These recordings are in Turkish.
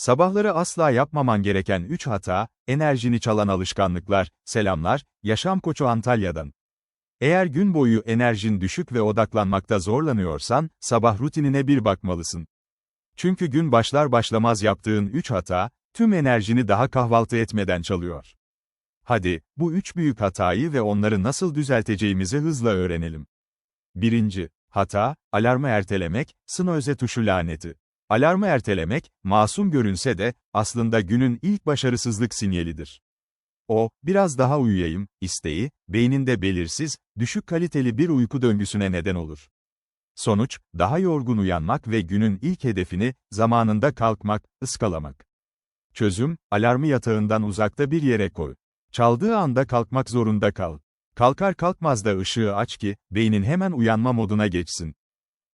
Sabahları asla yapmaman gereken 3 hata, enerjini çalan alışkanlıklar, selamlar, Yaşam Koçu Antalya'dan. Eğer gün boyu enerjin düşük ve odaklanmakta zorlanıyorsan, sabah rutinine bir bakmalısın. Çünkü gün başlar başlamaz yaptığın 3 hata, tüm enerjini daha kahvaltı etmeden çalıyor. Hadi, bu üç büyük hatayı ve onları nasıl düzelteceğimizi hızla öğrenelim. Birinci, hata, alarmı ertelemek, snooze tuşu laneti. Alarmı ertelemek, masum görünse de, aslında günün ilk başarısızlık sinyalidir. O, biraz daha uyuyayım, isteği, beyninde belirsiz, düşük kaliteli bir uyku döngüsüne neden olur. Sonuç, daha yorgun uyanmak ve günün ilk hedefini, zamanında kalkmak, ıskalamak. Çözüm, alarmı yatağından uzakta bir yere koy. Çaldığı anda kalkmak zorunda kal. Kalkar kalkmaz da ışığı aç ki, beynin hemen uyanma moduna geçsin.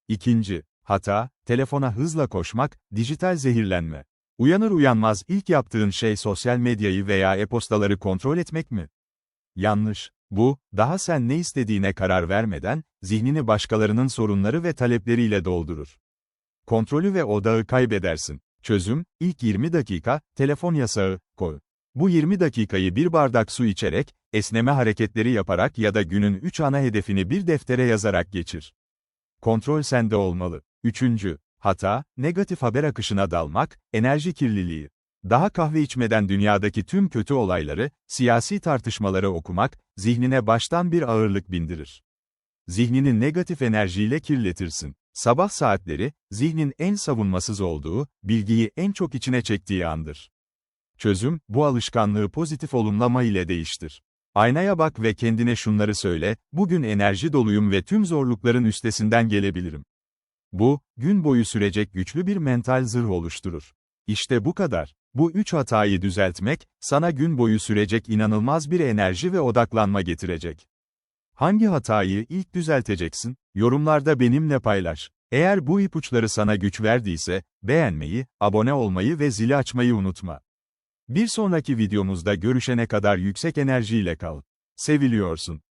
İkinci, hata, telefona hızla koşmak, dijital zehirlenme. Uyanır uyanmaz ilk yaptığın şey sosyal medyayı veya e-postaları kontrol etmek mi? Yanlış. Bu, daha sen ne istediğine karar vermeden, zihnini başkalarının sorunları ve talepleriyle doldurur. Kontrolü ve odağı kaybedersin. Çözüm, ilk 20 dakika, telefon yasağı, koy. Bu 20 dakikayı bir bardak su içerek, esneme hareketleri yaparak ya da günün 3 ana hedefini bir deftere yazarak geçir. Kontrol sende olmalı. Üçüncü, hata, negatif haber akışına dalmak, enerji kirliliği. Daha kahve içmeden dünyadaki tüm kötü olayları, siyasi tartışmaları okumak, zihnine baştan bir ağırlık bindirir. Zihnini negatif enerjiyle kirletirsin. Sabah saatleri, zihnin en savunmasız olduğu, bilgiyi en çok içine çektiği andır. Çözüm, bu alışkanlığı pozitif olumlama ile değiştir. Aynaya bak ve kendine şunları söyle, bugün enerji doluyum ve tüm zorlukların üstesinden gelebilirim. Bu, gün boyu sürecek güçlü bir mental zırh oluşturur. İşte bu kadar. Bu üç hatayı düzeltmek, sana gün boyu sürecek inanılmaz bir enerji ve odaklanma getirecek. Hangi hatayı ilk düzelteceksin? Yorumlarda benimle paylaş. Eğer bu ipuçları sana güç verdiyse, beğenmeyi, abone olmayı ve zili açmayı unutma. Bir sonraki videomuzda görüşene kadar yüksek enerjiyle kal. Seviliyorsun.